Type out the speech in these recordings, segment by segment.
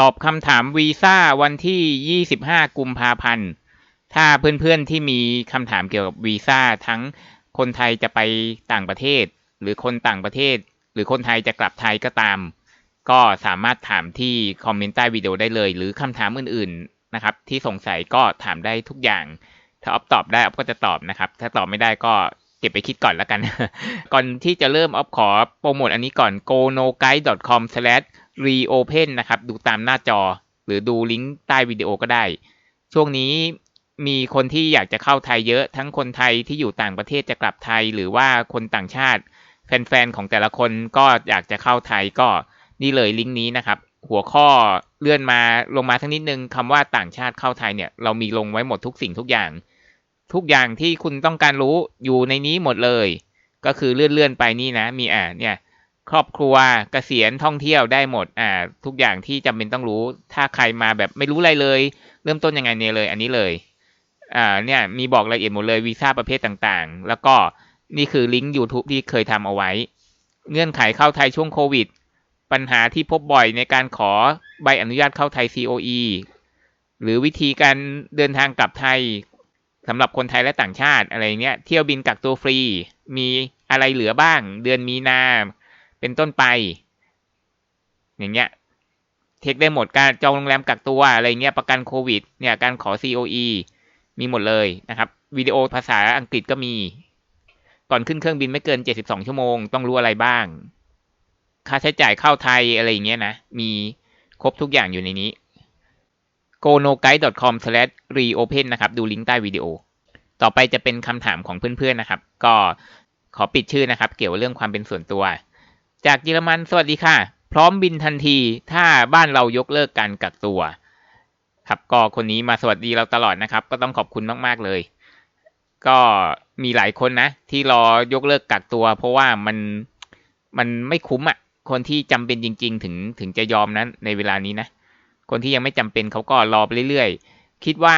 ตอบคำถามวีซ่าวันที่ 25 กุมภาพันธ์ ถ้าเพื่อนๆที่มีคำถามเกี่ยวกับวีซ่าทั้งคนไทยจะไปต่างประเทศ หรือคนต่างประเทศ หรือคนไทยจะกลับไทยก็ตาม ก็สามารถถามที่คอมเมนต์ใต้วิดีโอได้เลย หรือคำถามอื่นๆนะครับ ที่สงสัยก็ถามได้ทุกอย่าง ถ้าออฟตอบได้ออฟก็จะตอบนะครับ ถ้าตอบไม่ได้ก็เก็บไปคิดก่อนแล้วกัน ก่อนที่จะเริ่มออฟขอโปรโมทอันนี้ก่อน goknowguide.com gonoguide.com/reopen นะครับ ดูตามหน้าจอ หรือดูลิงก์ใต้วิดีโอก็ได้ ช่วงนี้มีคนที่อยากจะเข้าไทยเยอะ ทั้งคนไทยที่อยู่ต่างประเทศจะกลับไทย หรือว่าคนต่างชาติ แฟนๆ ของแต่ละคนก็อยากจะเข้าไทยก็นี่เลยลิงก์นี้นะครับ หัวข้อเลื่อนมาลงมาทั้งนิดนึงคำว่าต่างชาติเข้าไทยเนี่ย เรามีลงไว้หมดทุกสิ่งทุกอย่าง ทุกอย่างที่คุณต้องการรู้อยู่ในนี้หมดเลย ก็คือเลื่อนเลื่อนไปนี่นะ มีอ่าเนี่ย ครอบครัวกเกษียณท่องเที่ยวได้หมด อ่า ทุกอย่างที่จำเป็นต้องรู้ ถ้าใครมาแบบไม่รู้อะไรเลย เริ่มต้นยังไงเนี่ยเลย อันนี้เลย อ่า เนี่ยมีบอกรายละเอียดหมดเลยวีซ่าประเภทต่างๆ แล้วก็นี่คือลิงก์ YouTube ที่เคยทำเอาไว้ เงื่อนไขเข้าไทยช่วงโควิด ปัญหาที่พบบ่อยในการขอใบอนุญาตเข้าไทย COE หรือวิธีการเดินทางกลับไทยสำหรับคนไทยและต่างชาติอะไรเงี้ย เที่ยวบินกักตัวฟรี มีอะไรเหลือบ้าง เดือนมีนา เป็นต้นไป อย่างเงี้ยเทคได้หมดการจองโรงแรมกักตัวอะไรเงี้ยประกันโควิดเนี่ยการขอ COE มีหมดเลยนะครับวิดีโอภาษาอังกฤษก็มี ก่อนขึ้นเครื่องบินไม่เกิน 72 ชั่วโมง ต้องรู้อะไรบ้าง ค่าใช้จ่ายเข้าไทยอะไรอย่างเงี้ยนะ มีครบทุกอย่างอยู่ในนี้ gonoguide.com/reopen นะครับ ดูลิงก์ใต้วิดีโอ ต่อไปจะเป็นคำถามของเพื่อนๆนะครับ ก็ขอปิดชื่อนะครับ เกี่ยวกับเรื่องความเป็นส่วนตัว จากเยอรมันสวัสดีค่ะ พร้อมบินทันที ถ้าบ้านเรายกเลิกการกักตัว ครับก็คนนี้มาสวัสดีเราตลอดนะครับ ก็ต้องขอบคุณมาก ๆ เลย ก็มีหลายคนนะ ที่รอยกเลิกกักตัว เพราะว่ามันมันไม่คุ้มอะ่ะ คนที่จำเป็นจริง ๆ ถึงถึงจะยอมนั้นในเวลานี้นะ คนที่ยังไม่จำเป็นเขาก็รอไปเรื่อยๆ คิดว่า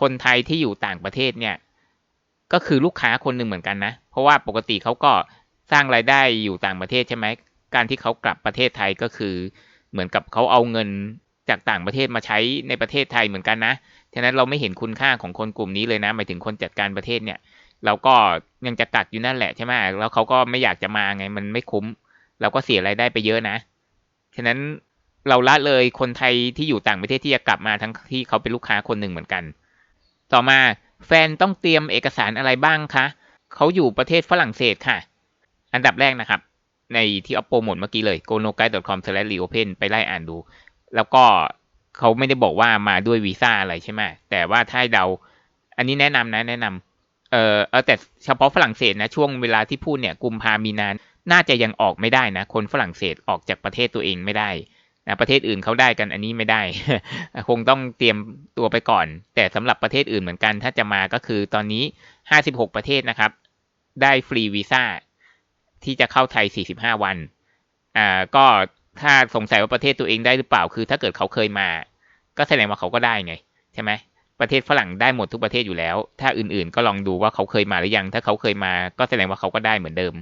คนไทยที่อยู่ต่างประเทศเนี่ย ก็คือลูกค้าคนหนึ่งเหมือนกันนะ เพราะว่าปกติเขาก็ สร้างรายได้อยู่ต่างประเทศใช่ไหมการที่เขากลับประเทศไทยก็คือ เหมือนกับเขาเอาเงินจากต่างประเทศมาใช้ในประเทศไทยเหมือนกันนะ ฉะนั้นเราไม่เห็นคุณค่าของคนกลุ่มนี้เลยนะหมายถึงคนจัดการประเทศเนี่ย เราก็ยังจะกัดอยู่นั่นแหละใช่ไหมแล้วเขาก็ไม่อยากจะมาไง มันไม่คุ้ม เราก็เสียรายได้ไปเยอะนะ ฉะนั้นเราละเลยคนไทยที่อยู่ต่างประเทศที่จะกลับมาทั้งที่เขาเป็นลูกค้าคนหนึ่งเหมือนกัน ต่อมาแฟนต้องเตรียมเอกสารอะไรบ้างคะ เขาอยู่ประเทศฝรั่งเศสค่ะ อันดับแรกนะครับ ในที่ออฟโปรโมทเมื่อกี้เลย gonoguide.com/reopen ไปไล่อ่านดู แล้วก็เขาไม่ได้บอกว่ามาด้วยวีซ่าอะไรใช่ไหมแต่ว่าถ้าเดา อันนี้แนะนำนะแนะนำเออเออแต่เฉพาะฝรั่งเศสนะ ช่วงเวลาที่พูดเนี่ยกุมภามีนานน่าจะยังออกไม่ได้นะ คนฝรั่งเศสออกจากประเทศตัวเองไม่ได้นะประเทศอื่นเขาได้กันอันนี้ไม่ได้ คงต้องเตรียมตัวไปก่อน แต่สำหรับประเทศอื่นเหมือนกัน ถ้าจะมาก็คือตอนนี้ 56 ประเทศนะครับ ได้ฟรีวีซ่า ที่จะเข้าไทย 45 วัน อ่า ก็ถ้าสงสัยว่าประเทศตัวเองได้หรือเปล่า คือ ถ้าเกิดเขาเคยมา ก็แสดงว่าเขาก็ได้ไง ใช่ไหม ประเทศฝรั่งได้หมดทุกประเทศอยู่แล้ว ถ้าอื่นๆ ก็ลองดูว่าเขาเคยมาหรือยัง ถ้าเขาเคยมา ก็แสดงว่าเขาก็ได้เหมือนเดิม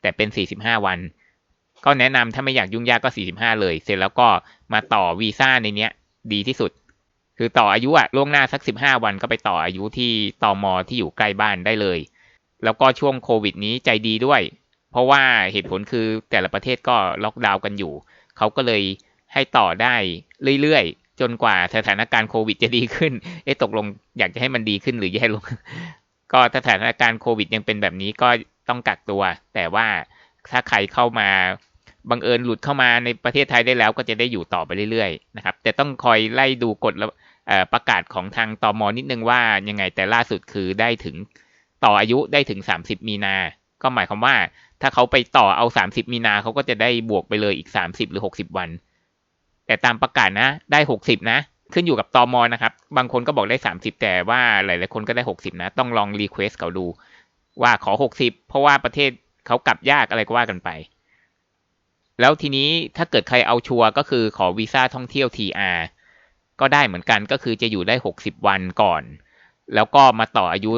แต่เป็น 45 วัน ก็แนะนำถ้าไม่อยากยุ่งยากก็ 45 เลย เสร็จแล้วก็มาต่อวีซ่าในเนี้ย ดีที่สุด คือต่ออายุอะล่วงหน้าสัก 15 วันก็ไปต่ออายุที่ตอมอที่อยู่ใกล้บ้านได้เลย แล้วก็ช่วงโควิดนี้ใจดีด้วย เพราะว่าเหตุผลคือแต่ละประเทศก็ล็อกดาวน์กันอยู่ เขาก็เลยให้ต่อได้เรื่อยๆ จนกว่าสถานการณ์โควิดจะดีขึ้น เอ๊ะตกลงอยากจะให้มันดีขึ้นหรือแย่ลง ก็สถานการณ์โควิดยังเป็นแบบนี้ก็ต้องกักตัว แต่ว่าถ้าใครเข้ามาบังเอิญหลุดเข้ามาในประเทศไทยได้แล้วก็จะได้อยู่ต่อไปเรื่อยๆนะครับ แต่ต้องคอยไล่ดูกฎแล้วประกาศของทางตอมอนิดนึงว่ายังไงแต่ล่าสุดคือได้ถึงต่ออายุได้ถึง 30 มีนา ก็หมายความว่า ถ้าเขาไปต่อเอา30มีนาเขาก็จะได้บวกไปเลยอีก30หรือ60วัน แต่ตามประกาศนะ ได้60นะ ขึ้นอยู่กับตอมอนะครับ บางคนก็บอกได้30แต่ว่าหลายๆคนก็ได้60นะ ต้องลองรีเควสเขาดู ว่าขอ60เพราะว่าประเทศเขากลับยากอะไรก็ว่ากันไป แล้วทีนี้ถ้าเกิดใครเอาชัวร์ก็คือขอวีซ่าท่องเที่ยว TR ก็ได้เหมือนกันก็คือจะอยู่ได้60วันก่อน แล้วก็มาต่ออายุ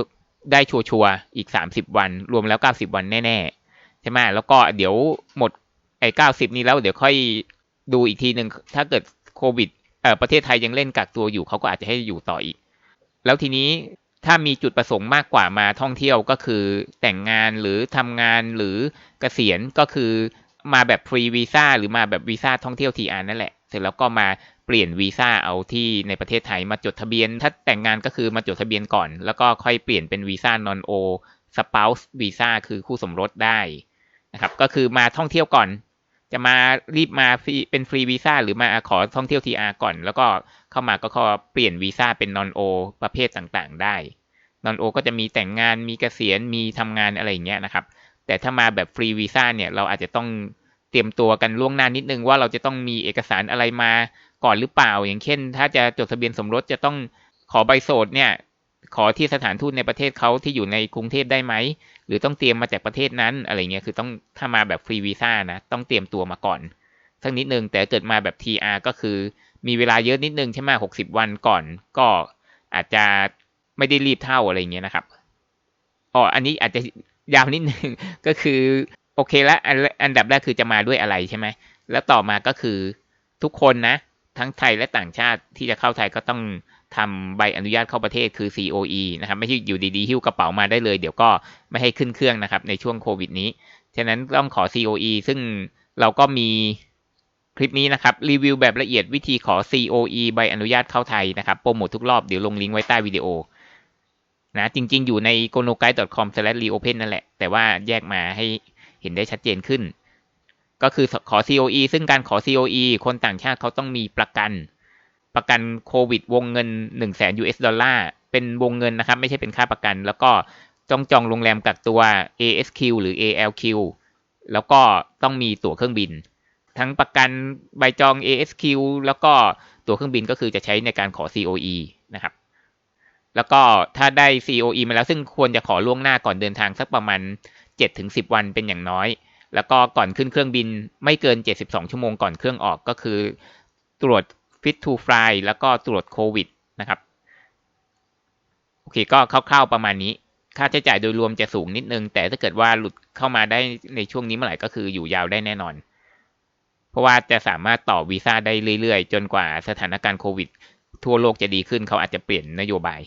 ได้ชัวร์อีก30วัน รวมแล้ว90วันแน่ ๆ ใช่ไหมแล้วก็เดี๋ยวหมดไอ้90นี้แล้วเดี๋ยวค่อยดูอีกทีหนึ่งถ้าเกิดโควิดเออประเทศไทยยังเล่นกักตัวอยู่เขาก็อาจจะให้อยู่ต่ออีก แล้วทีนี้ถ้ามีจุดประสงค์มากกว่ามาท่องเที่ยวก็คือแต่งงานหรือทำงานหรือเกษียณก็คือมาแบบฟรีวีซ่าหรือมาแบบวีซ่าท่องเที่ยวทีอาร์นั่นแหละ เสร็จแล้วก็มาเปลี่ยนวีซ่าเอาที่ในประเทศไทยมาจดทะเบียน ถ้าแต่งงานก็คือมาจดทะเบียนก่อน แล้วก็ค่อยเปลี่ยนเป็นวีซ่านอนโอสปาวส์วีซ่าคือคู่สมรสได้ นะครับก็คือมาท่องเที่ยวก่อน จะมารีบมาฟรีเป็นฟรีวีซ่าหรือมาขอท่องเที่ยวทีอาร์ก่อน แล้วก็เข้ามาก็ขอเปลี่ยนวีซ่าเป็นนอนโอประเภทต่างๆ ได้นอนโอก็จะมีแต่งงานมีเกษียณมีทำงานอะไรอย่างเงี้ยนะครับ แต่ถ้ามาแบบฟรีวีซ่าเนี่ยเราอาจจะต้องเตรียมตัวกันล่วงหน้านิดนึงว่าเราจะต้องมีเอกสารอะไรมาก่อนหรือเปล่า อย่างเช่น ถ้าจะจดทะเบียนสมรสจะต้องขอใบโสดเนี่ย ขอที่สถานทูตในประเทศเขาที่อยู่ในกรุงเทพได้ไหม หรือต้องเตรียมมาจากประเทศนั้นอะไรเงี้ยคือต้องถ้ามาแบบฟรีวีซ่านะ ต้องเตรียมตัวมาก่อนสักนิดนึงแต่เกิดมาแบบ TR ก็คือมีเวลาเยอะนิดนึงใช่ไหมหกสิบวันก่อน ก็อาจจะไม่ได้รีบเท่าอะไรเงี้ยนะครับอ๋ออันนี้อาจจะยาวนิดนึงก็คือโอเคแล้วอันดับแรกคือจะมาด้วยอะไรใช่ไหมแล้วต่อมาก็คือทุกคนนะ ทั้งไทยและต่างชาติที่จะเข้าไทยก็ต้อง ทำใบอนุญาตเข้าประเทศคือ COE นะครับ ไม่ใช่อยู่ดีๆ หิ้วกระเป๋ามาได้เลย เดี๋ยวก็ไม่ให้ขึ้นเครื่องนะครับในช่วงโควิดนี้ ฉะนั้นต้องขอ COE ซึ่งเราก็มีคลิปนี้นะครับ รีวิวแบบละเอียดวิธีขอ COE ใบอนุญาตเข้าไทยนะครับ โปรโมททุกรอบเดี๋ยวลงลิงก์ไว้ใต้วิดีโอนะจริงๆ อยู่ใน g o n o g a i c o m r e o p e n นั่นแหละ แต่ว่าแยกมาให้เห็นได้ชัดเจนขึ้น ก็คือขอ COE ซึ่งการขอ COE คนต่างชาติเขาต้องมีประกัน ประกันโควิด วงเงิน1 0 0 0 0แสน US ดอลลาร์ เป็นวงเงินนะครับ ไม่ใช่เป็นค่าประกัน แล้วก็จองจองโรงแรมกักตัว ASQ หรือ ALQ แล้วก็ต้องมีตั๋วเครื่องบิน ทั้งประกันใบจอง ASQ แล้วก็ตั๋วเครื่องบินก็คือจะใช้ในการขอ COE นะครับ แล้วก็ถ้าได้ COE มาแล้วซึ่งควรจะขอล่วงหน้าก่อนเดินทางสักประมาณ 7-10 วันเป็นอย่างน้อย แล้วก็ก่อนขึ้นเครื่องบินไม่เกิน 72 ชั่วโมงก่อนเครื่องออกก็คือตรวจ fit to fly แล้วก็ตรวจโควิดนะครับโอเคก็คร่าวๆประมาณนี้ ค่าใช้จ่ายโดยรวมจะสูงนิดนึง แต่ถ้าเกิดว่าหลุดเข้ามาได้ในช่วงนี้เมื่อไหร่ก็คืออยู่ยาวได้แน่นอน เพราะว่าจะสามารถต่อวีซ่าได้เรื่อยๆ จนกว่าสถานการณ์โควิด ทั่วโลกจะดีขึ้นเขาอาจจะเปลี่ยนนโยบาย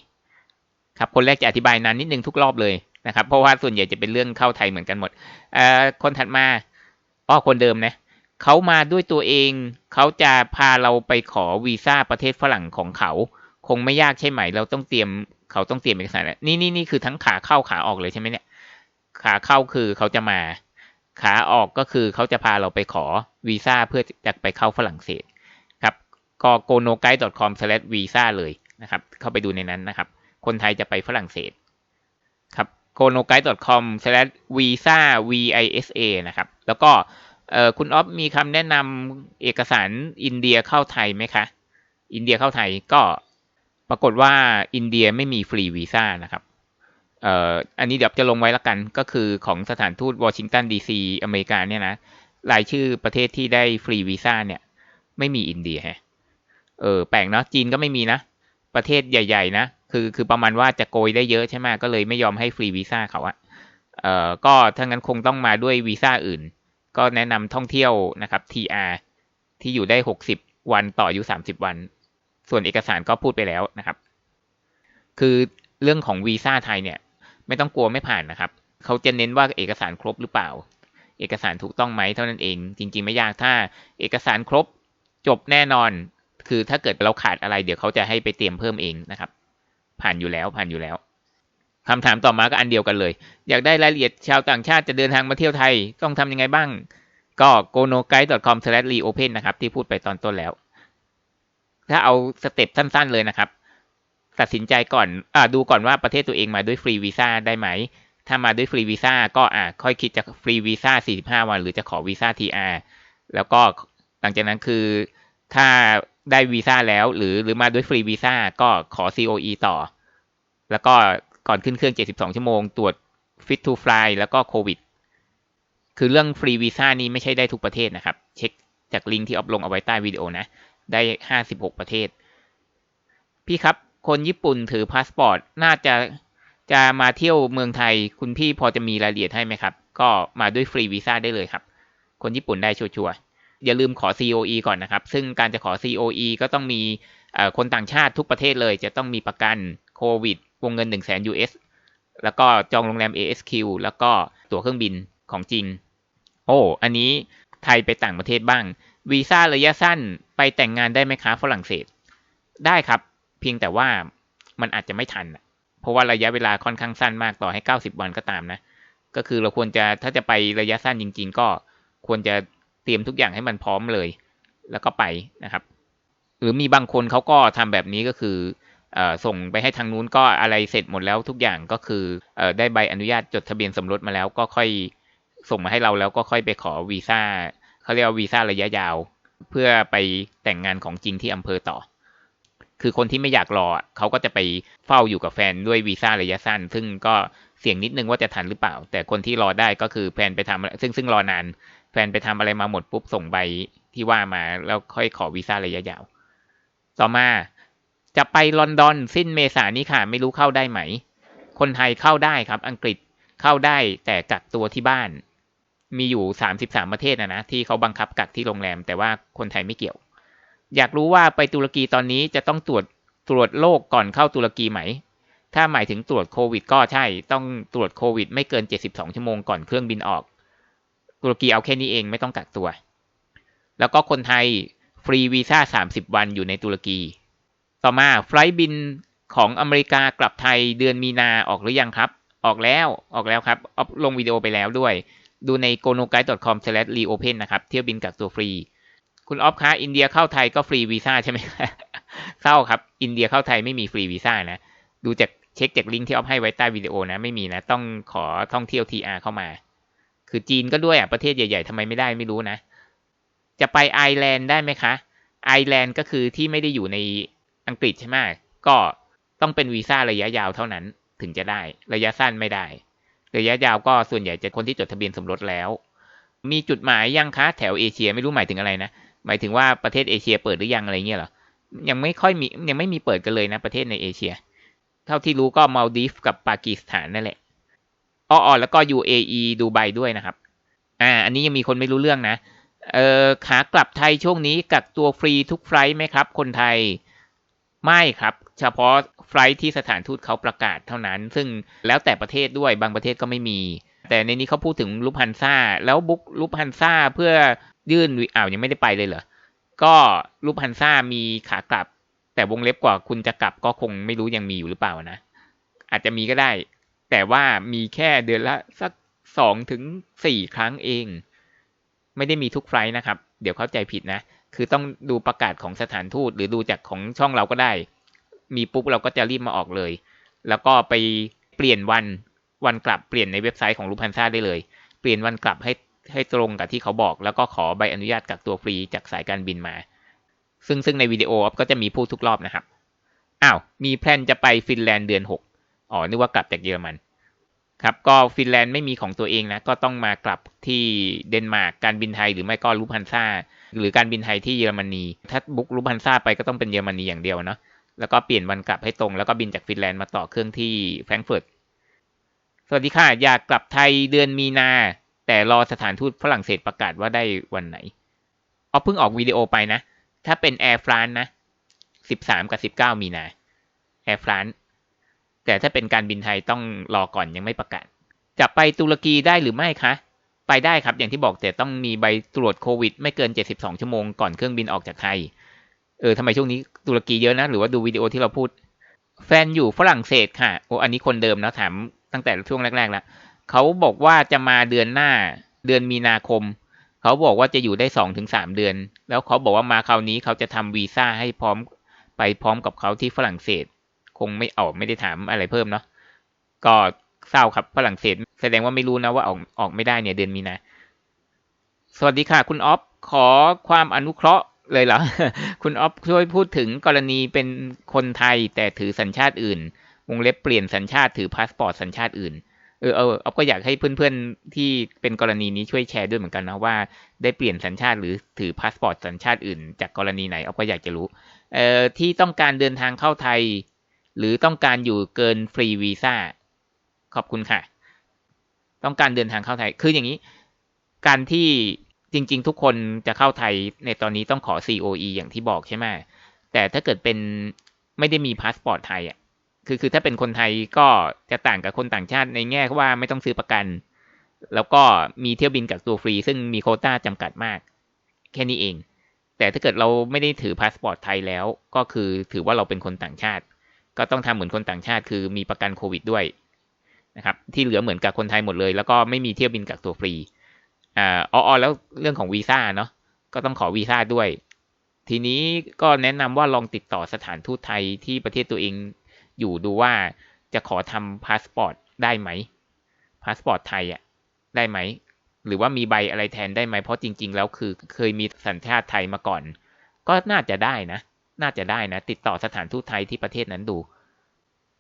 ครับคนแรกจะอธิบายนานนิดนึงทุกรอบเลยนะครับ เพราะว่าส่วนใหญ่จะเป็นเรื่องเข้าไทยเหมือนกันหมดเอ่อคนถัดมาอ้อคนเดิมนะ เขามาด้วยตัวเอง เขาจะพาเราไปขอวีซ่าประเทศฝรั่งของเขา คงไม่ยากใช่ไหม เราต้องเตรียม เขาต้องเตรียมเอกสารนี่นี่นี่คือทั้งขาเข้าขาออกเลยใช่ไหมเนี่ย ขาเข้าคือเขาจะมา ขาออกก็คือเขาจะพาเราไปขอวีซ่าเพื่อจะไปเข้าฝรั่งเศสครับก็ g o n o g u i d e c o m v i s a เลยนะครับ เข้าไปดูในนั้นนะครับ คนไทยจะไปฝรั่งเศสครับ g o n o g u i d e c o m v i s a visa นะครับ แล้วก็ คุณออฟมีคำแนะนำเอกสารอินเดียเข้าไทยไหมคะ อินเดียเข้าไทยก็ปรากฏว่าอินเดียไม่มีฟรีวีซ่านะครับเอ่ออันนี้เดี๋ยวจะลงไว้ละกันก็คือของสถานทูตวอชิงตันดีซีอเมริกาเนี่ยนะรายชื่อประเทศที่ได้ฟรีวีซ่าเนี่ย ไม่มีอินเดียฮะเออแปลกเนาะจีนก็ไม่มีนะ ประเทศใหญ่ ๆ นะ คือคือประมาณว่าจะโกยได้เยอะใช่ไหมก็เลยไม่ยอมให้ฟรีวีซ่าเขาอะเอ่อก็ถ้างั้นคงต้องมาด้วยวีซ่าอื่น ก็แนะนำท่องเที่ยวนะครับ TR ที่อยู่ได้ 60 วันต่ออายุ 30 วัน ส่วนเอกสารก็พูดไปแล้วนะครับ คือเรื่องของวีซ่าไทยเนี่ย ไม่ต้องกลัวไม่ผ่านนะครับ เขาจะเน้นว่าเอกสารครบหรือเปล่า เอกสารถูกต้องไหมเท่านั้นเอง จริง ๆ ไม่ยากถ้าเอกสารครบจบแน่นอน คือถ้าเกิดเราขาดอะไรเดี๋ยวเขาจะให้ไปเตรียมเพิ่มเองนะครับ ผ่านอยู่แล้วผ่านอยู่แล้ว คำถามต่อมาก็อันเดียวกันเลย อยากได้รายละเอียดชาวต่างชาติจะเดินทางมาเที่ยวไทยต้องทำยังไงบ้าง ก็ gonoguide.com/reopen นะครับ ที่พูดไปตอนต้นแล้ว ถ้าเอาสเต็ปสั้นๆเลยนะครับ ตัดสินใจก่อนอ่าดูก่อนว่าประเทศตัวเองมาด้วยฟรีวีซ่าได้ไหม ถ้ามาด้วยฟรีวีซ่าก็อ่าค่อยคิดจะฟรีวีซ่า45 วัน หรือจะขอวีซ่า TR แล้วก็หลังจากนั้นคือ ถ้าได้วีซ่าแล้วหรือหรือมาด้วยฟรีวีซ่าก็ขอ COE ต่อ แล้วก็ ก่อนขึ้นเครื่อง 72 ชั่วโมง ตรวจ Fit to Fly แล้วก็โควิด คือเรื่องฟรีวีซ่านี้ไม่ใช่ได้ทุกประเทศนะครับ เช็คจากลิงก์ที่อัพลงเอาไว้ใต้วิดีโอนะ ได้ 56 ประเทศ พี่ครับ คนญี่ปุ่นถือพาสปอร์ต น่าจะจะมาเที่ยวเมืองไทย คุณพี่พอจะมีรายละเอียดให้ไหมครับ ก็มาด้วยฟรีวีซ่าได้เลยครับ คนญี่ปุ่นได้ชัวร์อย่าลืมขอ COE ก่อนนะครับ ซึ่งการจะขอ COE ก็ต้องมีคนต่างชาติทุกประเทศเลย จะต้องมีประกันโควิด วงเงิน1 0 0 0 0 0 US แล้วก็จองโรงแรม ASQ แล้วก็ตั๋วเครื่องบินของจริง โอ้ อันนี้ไทยไปต่างประเทศบ้าง วีซ่าระยะสั้นไปแต่งงานได้ไหมคะฝรั่งเศส ได้ครับ เพียงแต่ว่ามันอาจจะไม่ทัน เพราะว่าระยะเวลาค่อนข้างสั้นมากต่อให้ 90 วันก็ตามนะ ก็คือเราควรจะถ้าจะไประยะสั้นจริง ๆ ก็ควรจะเตรียมทุกอย่างให้มันพร้อมเลย แล้วก็ไปนะครับ หรือมีบางคนเขาก็ทำแบบนี้ก็คือ ส่งไปให้ทางนู้นก็อะไรเสร็จหมดแล้วทุกอย่างก็คืออได้ใบอนุญาตจดทะเบียนสมรสมาแล้วก็ค่อยส่งมาให้เราแล้วก็ค่อยไปขอวีซ่าเขาเรียกว่าวีซ่าระยะยาว เพื่อไปแต่งงานของจริงที่อำเภอต่อ คือคนที่ไม่อยากรอเขาก็จะไปเฝ้าอยู่กับแฟนด้วยวีซ่าระยะสั้น ซึ่งก็เสี่ยงนิดนึงว่าจะทันหรือเปล่า แต่คนที่รอได้ก็คือแฟนไปทำซึ่งซึ่งรอนานแฟนไปทำอะไรมาหมดปุ๊บส่งใบที่ว่ามาแล้วค่อยขอวีซ่าระยะยาว ต่อมา จะไปลอนดอนสิ้นเมษายนนี้ค่ะ ไม่รู้เข้าได้ไหม คนไทยเข้าได้ครับ อังกฤษเข้าได้แต่กักตัวที่บ้าน มีอยู่สามสิบสามประเทศนะนะที่เขาบังคับกักที่โรงแรม แต่ว่าคนไทยไม่เกี่ยว อยากรู้ว่าไปตุรกีตอนนี้จะต้องตรวจตรวจโรคกก่อนเข้าตุรกีไหม ถ้าหมายถึงตรวจโควิด ก็ใช่ ต้องตรวจโควิด ไม่เกินเจ็ดสิบสองชั่วโมงก่อนเครื่องบินออก ตุรกีเอาแค่นี้เองไม่ต้องกักตัว แล้วก็คนไทยฟรีวีซ่าสามสิบวันอยู่ในตุรกี ต่อมาไฟล์บินของอเมริกากลับไทยเดือนมีนาออกหรือยังครับ ออกแล้วออกแล้วครับออลงวิดีโอไปแล้วด้วย ดูใน g o n o g u i d e c o m r e o p e n นะครับ เที่ยวบินกักตัวฟรี คุณออฟคะอินเดียเข้าไทยก็ฟรีวีซ่าใช่ไหมเศร้าครับ อินเดียเข้าไทยไม่มีฟรีวีซ่านะ ดูจากเช็คจากลิงก์ที่ออฟให้ไว้ใต้วิดีโอนะ ไม่มีนะ ต้องขอท่องเที่ยว TR เข้ามา คือจีนก็ด้วยอะประเทศใหญ่ๆทำไมไม่ได้ไม่รู้นะ จะไปไอร์แลนด์ได้ไหมคะไอร์แลนด์ก็คือที่ไม่ได้อยู่ใน อังกฤษใช่ไหมก็ต้องเป็นวีซ่าระยะยาวเท่านั้นถึงจะได้ ระยะสั้นไม่ได้ ระยะยาวก็ส่วนใหญ่จะคนที่จดทะเบียนสมรสแล้ว มีจุดหมายยังคะแถวเอเชียไม่รู้หมายถึงอะไรนะ หมายถึงว่าประเทศเอเชียเปิดหรือยังอะไรเงี้ยหรอ ยังไม่ค่อยมียังไม่มีเปิดกันเลยนะประเทศในเอเชีย เท่าที่รู้ก็มาลดีฟกับปากีสถานนั่นแหละอ๋อแล้วก็ UAE ดูไบด้วยนะครับ อ่า อันนี้ยังมีคนไม่รู้เรื่องนะ เอ่อขากลับไทยช่วงนี้กักตัวฟรีทุกไฟล์ไหมครับ คนไทย ไม่ครับ เฉพาะไฟล์ที่สถานทูตเขาประกาศเท่านั้น ซึ่งแล้วแต่ประเทศด้วยบางประเทศก็ไม่มี แต่ในนี้เขาพูดถึงลูพันซ่า แล้วบุ๊กลูพันซ่าเพื่อยื่นอ้าวยังไม่ได้ไปเลยเหรอ ก็ลูพันซ่ามีขากลับ แต่วงเล็บกว่าคุณจะกลับก็คงไม่รู้ยังมีอยู่หรือเปล่านะ อาจจะมีก็ได้ แต่ว่ามีแค่เดือนละสักสองถึงสี่ครั้งเอง ไม่ได้มีทุกไฟล์นะครับ เดี๋ยวเข้าใจผิดนะ คือต้องดูประกาศของสถานทูต หรือดูจากของช่องเราก็ได้ มีปุ๊บเราก็จะรีบมาออกเลย แล้วก็ไปเปลี่ยนวันวันกลับเปลี่ยนในเว็บไซต์ของลูพันซ่าได้เลย เปลี่ยนวันกลับให้ให้ตรงกับที่เขาบอก แล้วก็ขอใบอนุญาตกักตัวฟรีจากสายการบินมา ซึ่งซึ่งในวิดีโอก็จะมีพูดทุกรอบนะครับ อ้าว มีแพลนจะไปฟินแลนด์เดือน 6 อ๋อ นึกว่ากลับจากเยอรมัน ครับก็ฟินแลนด์ไม่มีของตัวเองนะ ก็ต้องมากลับที่เดนมาร์กการบินไทยหรือไม่ก็ลูพันซ่าหรือการบินไทยที่เยอรมนีถ้าบุ๊กลูพันซ่าไปก็ต้องเป็นเยอรมนีอย่างเดียวเนาะแล้วก็เปลี่ยนวันกลับให้ตรงแล้วก็บินจากฟินแลนด์มาต่อเครื่องที่แฟรงก์เฟิร์ตสวัสดีค่ะ อยากกลับไทยเดือนมีนา แต่รอสถานทูตฝรั่งเศสประกาศว่าได้วันไหนเอเพิ่งออกวิดีโอไปนะ ถ้าเป็นแอร์ฟรานนะสิบสามกับสิบเก้ามีนาแอร์ฟราน แต่ถ้าเป็นการบินไทยต้องรอก่อนยังไม่ประกาศ จะไปตุรกีได้หรือไม่คะ ไปได้ครับอย่างที่บอกแต่ต้องมีใบตรวจโควิด ไม่เกิน 72 ชั่วโมงก่อนเครื่องบินออกจากไทย เออทำไมช่วงนี้ตุรกีเยอะนะ หรือว่าดูวิดีโอที่เราพูด แฟนอยู่ฝรั่งเศสค่ะ โอ้อันนี้คนเดิมนะถามตั้งแต่ช่วงแรกๆแล้วเขาบอกว่าจะมาเดือนหน้าเดือนมีนาคม เขาบอกว่าจะอยู่ได้สองถึงสามเดือน แล้วเขาบอกว่ามาคราวนี้เขาจะทำวีซ่าให้พร้อมไปพร้อมกับเขาที่ฝรั่งเศส งไม่ออกไม่ได้ถามอะไรเพิ่มเนาะก็เศร้าครับฝรั่งเศส แสดงว่าไม่รู้นะว่าออกออกไม่ได้เนี่ยเดือนมีนาสวัสดีค่ะ คุณออฟขอความอนุเคราะห์เลยเหรอคุณออฟช่วยพูดถึงกรณีเป็นคนไทยแต่ถือสัญชาติอื่น วงเล็บเปลี่ยนสัญชาติถือพาสปอร์ตสัญชาติอื่นเออเออออฟก็อยากให้เพื่อนๆที่เป็นกรณีนี้ช่วยแชร์ด้วยเหมือนกันนะว่าได้เปลี่ยนสัญชาติหรือถือพาสปอร์ตสัญชาติอื่น จากกรณีไหนออฟก็อยากจะรู้เอ่อที่ต้องการเดินทางเข้าไทย หรือต้องการอยู่เกินฟรีวีซ่าขอบคุณค่ะ ต้องการเดินทางเข้าไทย คืออย่างนี้ การที่จริง ๆ ทุกคนจะเข้าไทยในตอนนี้ต้องขอ COE อย่างที่บอกใช่ไหมแต่ถ้าเกิดเป็นไม่ได้มีพาสปอร์ตไทยอะคือคือถ้าเป็นคนไทยก็จะต่างกับคนต่างชาติในแง่ว่าไม่ต้องซื้อประกัน แล้วก็มีเที่ยวบินกักตัวฟรี ซึ่งมีโคต้าจำกัดมาก แค่นี้เอง แต่ถ้าเกิดเราไม่ได้ถือพาสปอร์ตไทยแล้ว ก็คือถือว่าเราเป็นคนต่างชาติ ก็ต้องทำเหมือนคนต่างชาติ คือมีประกันโควิดด้วยนะครับที่เหลือเหมือนกับคนไทยหมดเลย แล้วก็ไม่มีเที่ยวบินกักตัวฟรีอ่าอ๋อแล้วเรื่องของวีซ่าเนาะก็ต้องขอวีซ่าด้วย ทีนี้ก็แนะนำว่าลองติดต่อสถานทูตไทยที่ประเทศตัวเองอยู่ดูว่าจะขอทำพาสปอร์ตได้ไหมพาสปอร์ตไทยอะได้ไหม หรือว่ามีใบอะไรแทนได้ไหมเพราะจริง ๆ แล้วคือเคยมีสัญชาติไทยมาก่อน ก็น่าจะได้นะ น่าจะได้นะ ติดต่อสถานทูตไทยที่ประเทศนั้นดู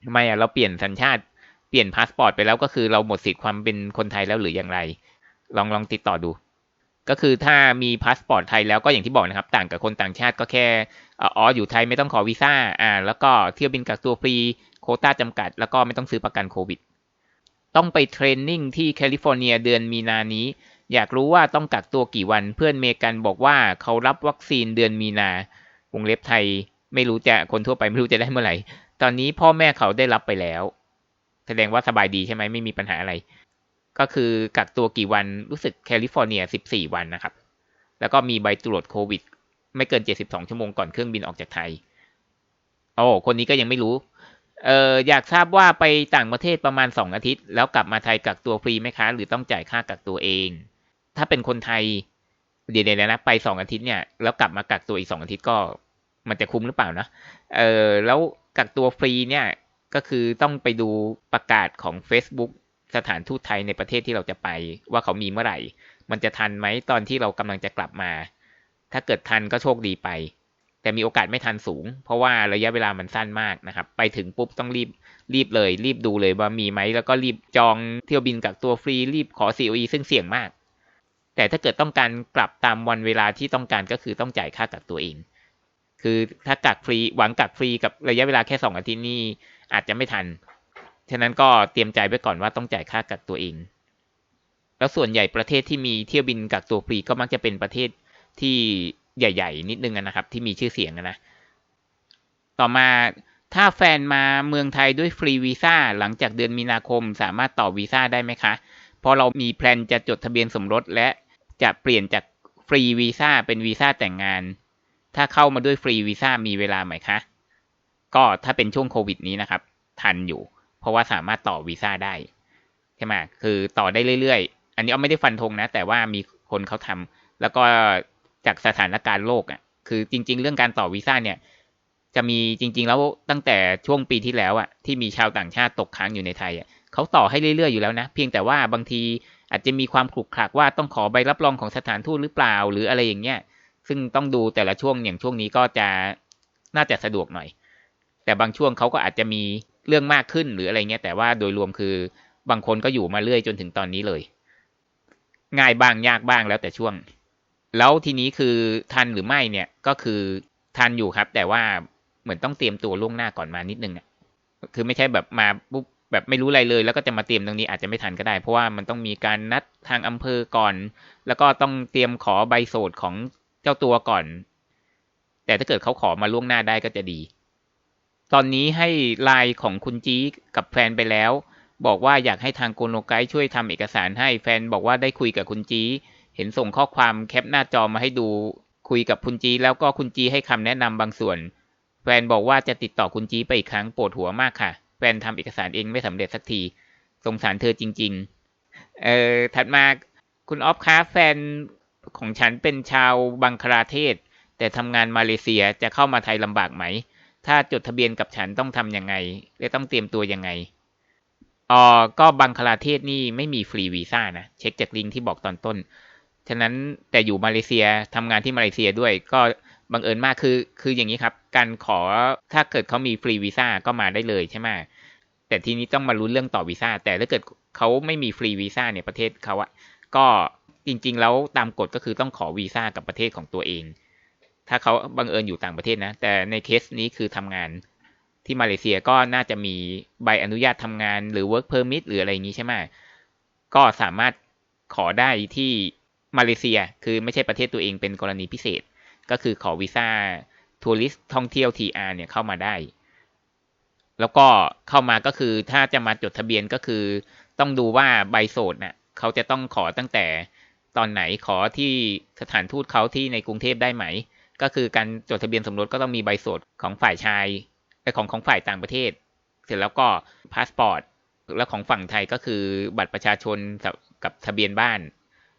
ทำไมอะเราเปลี่ยนสัญชาติเปลี่ยนพาสปอร์ตไปแล้วก็คือเราหมดสิทธิ์ความเป็นคนไทยแล้วหรืออย่างไร ลองลองติดต่อดู ก็คือถ้ามีพาสปอร์ตไทยแล้วก็อย่างที่บอกนะครับ ต่างกับคนต่างชาติก็แค่อ๋ออยู่ไทยไม่ต้องขอวีซ่าอ่า แล้วก็เที่ยวบินกักตัวฟรีโคต้าจำกัด แล้วก็ไม่ต้องซื้อประกันโควิด ต้องไปเทรนนิ่งที่แคลิฟอร์เนียเดือนมีนานี้ อยากรู้ว่าต้องกักตัวกี่วันเพื่อนเมกันบอกว่าเขารับวัคซีนเดือนมีนา วงเล็บไทย ไม่รู้จะคนทั่วไปไม่รู้จะได้เมื่อไหร่ ตอนนี้พ่อแม่เขาได้รับไปแล้ว แสดงว่าสบายดีใช่ไหมไม่มีปัญหาอะไร ก็คือกักตัวกี่วันรู้สึกแคลิฟอร์เนีย 14 วันนะครับ แล้วก็มีใบตรวจโควิด ไม่เกิน 72 ชั่วโมงก่อนเครื่องบินออกจากไทย โอ้คนนี้ก็ยังไม่รู้เอออยากทราบว่าไปต่างประเทศประมาณ 2 อาทิตย์ แล้วกลับมาไทยกักตัวฟรีไหมคะ หรือต้องจ่ายค่ากักตัวเอง ถ้าเป็นคนไทย เดี๋ยวๆนะไป2องอาทิตย์เนี่ยแล้วกลับมากักตัวอีก2องอาทิตย์ก็มันจะคุ้มหรือเปล่านะเออแล้วกักตัวฟรีเนี่ยก็คือต้องไปดูประกาศของ Facebook สถานทูตไทยในประเทศที่เราจะไปว่าเขามีเมื่อไหร่ มันจะทันไหมตอนที่เรากำลังจะกลับมา ถ้าเกิดทันก็โชคดีไป แต่มีโอกาสไม่ทันสูง เพราะว่าระยะเวลามันสั้นมากนะครับ ไปถึงปุ๊บต้องรีบรีบเลย รีบดูเลยว่ามีไหมแล้วก็รีบจองเที่ยวบินกักตัวฟรีรีบขอ COE ซึ่งเสี่ยงมาก แต่ถ้าเกิดต้องการกลับตามวันเวลาที่ต้องการก็คือต้องจ่ายค่ากักตัวเอง คือถ้ากักฟรีหวังกักฟรีกับระยะเวลาแค่สองอาทิตย์นี่อาจจะไม่ทัน ฉะนั้นก็เตรียมใจไว้ก่อนว่าต้องจ่ายค่ากักตัวเอง แล้วส่วนใหญ่ประเทศที่มีเที่ยวบินกักตัวฟรีก็มักจะเป็นประเทศที่ใหญ่ ๆ นิดนึงนะครับ ที่มีชื่อเสียงนะ ต่อมาถ้าแฟนมาเมืองไทยด้วยฟรีวีซ่าหลังจากเดือนมีนาคมสามารถต่อวีซ่าได้ไหมคะ เพราะเรามีแพลนจะจดทะเบียนสมรสและ จะเปลี่ยนจากฟรีวีซ่าเป็นวีซ่าแต่งงาน ถ้าเข้ามาด้วยฟรีวีซ่ามีเวลาไหมคะ ก็ถ้าเป็นช่วงโควิดนี้นะครับ ทันอยู่ เพราะว่าสามารถต่อวีซ่าได้ใช่ไหมคือต่อได้เรื่อยๆ อันนี้เอาไม่ได้ฟันธงนะ แต่ว่ามีคนเขาทำแล้วก็จากสถานการณ์โลกอะ คือจริง ๆ เรื่องการต่อวีซ่าเนี่ย จะมีจริง ๆ แล้วตั้งแต่ช่วงปีที่แล้วอะที่มีชาวต่างชาติตกค้างอยู่ในไทยอะเขาต่อให้เรื่อยๆอยู่แล้วนะ เพียงแต่ว่าบางที อาจจะมีความขลุกขลักว่าต้องขอใบรับรองของสถานทูตหรือเปล่าหรืออะไรอย่างเงี้ย ซึ่งต้องดูแต่ละช่วงอย่างช่วงนี้ก็จะน่าจะสะดวกหน่อย แต่บางช่วงเขาก็อาจจะมีเรื่องมากขึ้นหรืออะไรเงี้ยแต่ว่าโดยรวมคือบางคนก็อยู่มาเรื่อยจนถึงตอนนี้เลย ง่ายบ้างยากบ้างแล้วแต่ช่วง แล้วทีนี้คือทันหรือไม่เนี่ยก็คือทันอยู่ครับ แต่ว่าเหมือนต้องเตรียมตัวล่วงหน้าก่อนมานิดนึงอะคือไม่ใช่แบบมาปุ๊บ แบบไม่รู้อะไรเลย แล้วก็จะมาเตรียมตรงนี้อาจจะไม่ทันก็ได้ เพราะว่ามันต้องมีการนัดทางอำเภอก่อน แล้วก็ต้องเตรียมขอใบโสดของเจ้าตัวก่อน แต่ถ้าเกิดเขาขอมาล่วงหน้าได้ก็จะดี ตอนนี้ให้ไลน์ของคุณจี้กับแฟนไปแล้ว บอกว่าอยากให้ทางโกโนไกด์ช่วยทำเอกสารให้แฟนบอกว่าได้คุยกับคุณจี้เห็นส่งข้อความแคปหน้าจอมาให้ดูคุยกับคุณจีแล้วก็คุณจีให้คำแนะนำบางส่วน แฟนบอกว่าจะติดต่อคุณจีไปอีกครั้งปวดหัวมากค่ะ แฟนทำเอกสารเองไม่สำเร็จสักที สงสารเธอจริง ๆ เอ่อถัดมาคุณออฟคะแฟนของฉันเป็นชาวบังคลาเทศ แต่ทำงานมาเลเซียจะเข้ามาไทยลำบากไหม ถ้าจดทะเบียนกับฉันต้องทำยังไง และต้องเตรียมตัวยังไงอ๋อก็บังคลาเทศนี่ไม่มีฟรีวีซ่านะ เช็คจากลิงก์ที่บอกตอนต้น ฉะนั้นแต่อยู่มาเลเซียทำงานที่มาเลเซียด้วยก็ บังเอิญมากคือ คืออย่างนี้ครับ การขอถ้าเกิดเขามีฟรีวีซ่าก็มาได้เลยใช่ไหมแต่ทีนี้ต้องมารู้เรื่องต่อวีซ่าแต่ถ้าเกิดเขาไม่มีฟรีวีซ่าเนี่ยประเทศเขาอะก็จริง ๆ แล้วตามกฎก็คือต้องขอวีซ่ากับประเทศของตัวเอง ถ้าเขาบังเอิญอยู่ต่างประเทศนะ แต่ในเคสนี้คือทำงานที่มาเลเซียก็น่าจะมีใบอนุญาตทำงานหรือ work permit หรืออะไรอย่างนี้ใช่ไหมก็สามารถขอได้ที่มาเลเซีย คือไม่ใช่ประเทศตัวเองเป็นกรณีพิเศษ ก็คือขอวีซ่าทัวริสท่องเที่ยว TR เนี่ยเข้ามาได้ แล้วก็เข้ามาก็คือถ้าจะมาจดทะเบียนก็คือ ต้องดูว่าใบโสดน่ะเขาจะต้องขอตั้งแต่ตอนไหนขอที่สถานทูตเขาที่ในกรุงเทพได้ไหม ก็คือการจดทะเบียนสมรสก็ต้องมีใบโสดของฝ่ายชายและของของฝ่ายต่างประเทศ เสร็จแล้วก็พาสปอร์ตแล้วของฝั่งไทยก็คือบัตรประชาชนกับทะเบียนบ้าน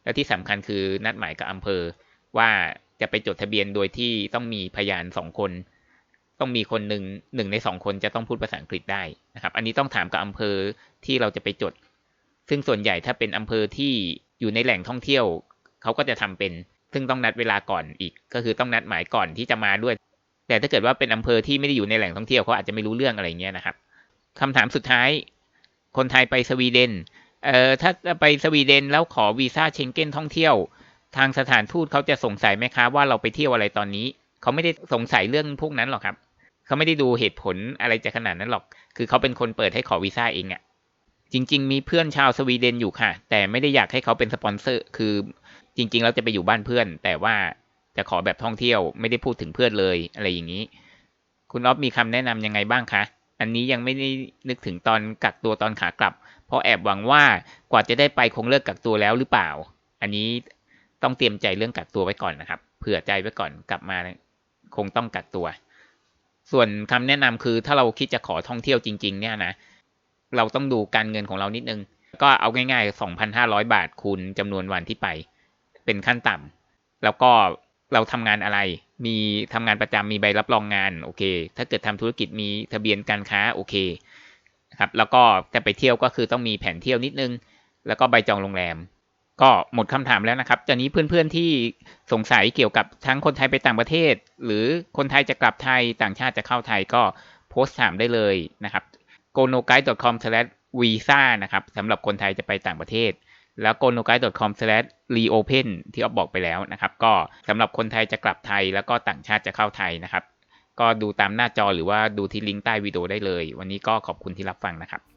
และที่สำคัญคือนัดหมายกับอำเภอว่า จะไปจดทะเบียนโดยที่ต้องมีพยานสองคน ต้องมีคนหนึ่งหนึ่งในสองคนจะต้องพูดภาษาอังกฤษได้นะครับ อันนี้ต้องถามกับอำเภอที่เราจะไปจด ซึ่งส่วนใหญ่ถ้าเป็นอำเภอที่อยู่ในแหล่งท่องเที่ยวเขาก็จะทำเป็น ซึ่งต้องนัดเวลาก่อนอีก ก็คือต้องนัดหมายก่อนที่จะมาด้วย แต่ถ้าเกิดว่าเป็นอำเภอที่ไม่ได้อยู่ในแหล่งท่องเที่ยวเขาอาจจะไม่รู้เรื่องอะไรเงี้ยนะครับคำถามสุดท้าย คนไทยไปสวีเดนเอ่อถ้าไปสวีเดนแล้วขอวีซ่าเชงเก้นท่องเที่ยว ทางสถานทูตเขาจะสงสัยไหมคะว่าเราไปเที่ยวอะไรตอนนี้ เขาไม่ได้สงสัยเรื่องพวกนั้นหรอกครับ เขาไม่ได้ดูเหตุผลอะไรจะขนาดนั้นหรอก คือเขาเป็นคนเปิดให้ขอวีซ่าเองอะ่ะ จริง ๆ มีเพื่อนชาวสวีเดนอยู่ค่ะ แต่ไม่ได้อยากให้เขาเป็นสปอนเซอร์ คือจริง ๆ เราจะไปอยู่บ้านเพื่อน แต่ว่าจะขอแบบท่องเที่ยว ไม่ได้พูดถึงเพื่อนเลยอะไรอย่างนี้ คุณอ๊อฟมีคำแนะนํำยังไงบ้างคะ อันนี้ยังไม่ได้นึกถึงตอนกักตัวตอนขากลับ เพราะแอบหวังว่ากว่าจะได้ไปคงเลิกกักตัวแล้วหรือเปล่า อันนี้ ต้องเตรียมใจเรื่องกักตัวไว้ก่อนนะครับ เผื่อใจไว้ก่อนกลับมาคงต้องกักตัว ส่วนคำแนะนำคือถ้าเราคิดจะขอท่องเที่ยวจริง ๆ เนี่ยนะ เราต้องดูการเงินของเรานิดนึง ก็เอาง่ายๆ 2,500 บาทคูณจำนวนวันที่ไป เป็นขั้นต่ำแล้วก็เราทำงานอะไร มีทำงานประจำมีใบรับรองงานโอเค ถ้าเกิดทำธุรกิจมีทะเบียนการค้าโอเคครับ แล้วก็จะไปเที่ยวก็คือต้องมีแผนเที่ยวนิดนึง แล้วก็ใบจองโรงแรม ก็หมดคำถามแล้วนะครับจากนี้เพื่อนๆที่สงสัยเกี่ยวกับทั้งคนไทยไปต่างประเทศ หรือคนไทยจะกลับไทยต่างชาติจะเข้าไทยก็โพสต์ถามได้เลยนะครับ g o n o g u i d e c o m v i s a นะครับสำหรับคนไทยจะไปต่างประเทศ แล้ว g o n o g u i d e c o m r e o p e n ที่ออฟบอกไปแล้วนะครับ ก็สำหรับคนไทยจะกลับไทยแล้วก็ต่างชาติจะเข้าไทยนะครับ ก็ดูตามหน้าจอหรือว่าดูที่ลิงก์ใต้วิดีโอได้เลย วันนี้ก็ขอบคุณที่รับฟังนะครับ